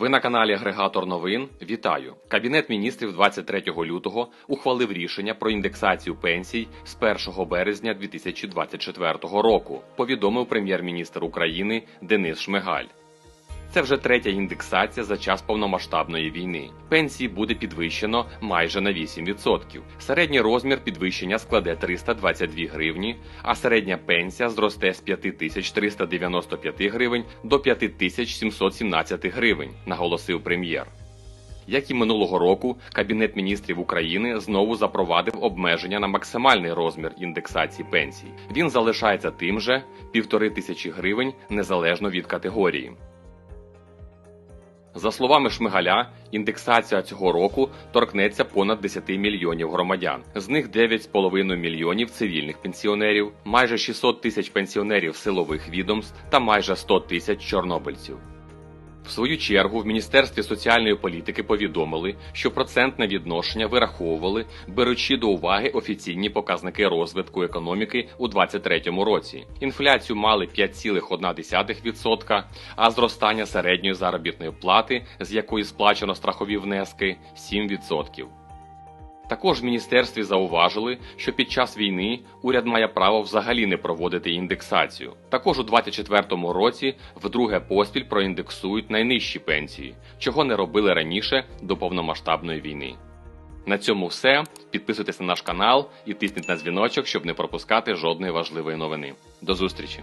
Ви на каналі Агрегатор новин. Вітаю! Кабінет міністрів 23 лютого ухвалив рішення про індексацію пенсій з 1 березня 2024 року. Повідомив прем'єр-міністр України Денис Шмигаль. Це вже третя індексація за час повномасштабної війни. Пенсії буде підвищено майже на 8%. Середній розмір підвищення складе 322 гривні, а середня пенсія зросте з 5395 гривень до 5717 гривень, наголосив прем'єр. Як і минулого року, Кабінет міністрів України знову запровадив обмеження на максимальний розмір індексації пенсій. Він залишається тим же півтори тисячі гривень незалежно від категорії. За словами Шмигаля, індексація цього року торкнеться понад 10 мільйонів громадян. З них 9,5 мільйонів цивільних пенсіонерів, майже 600 тисяч пенсіонерів силових відомств та майже 100 тисяч чорнобильців. В свою чергу в Міністерстві соціальної політики повідомили, що процентне відношення вираховували, беручи до уваги офіційні показники розвитку економіки у 2023 році. Інфляцію мали 5,1%, а зростання середньої заробітної плати, з якої сплачено страхові внески, 7%. Також в міністерстві зауважили, що під час війни уряд має право взагалі не проводити індексацію. Також у 2024 році вдруге поспіль проіндексують найнижчі пенсії, чого не робили раніше до повномасштабної війни. На цьому все. Підписуйтесь на наш канал і тисніть на дзвіночок, щоб не пропускати жодної важливої новини. До зустрічі!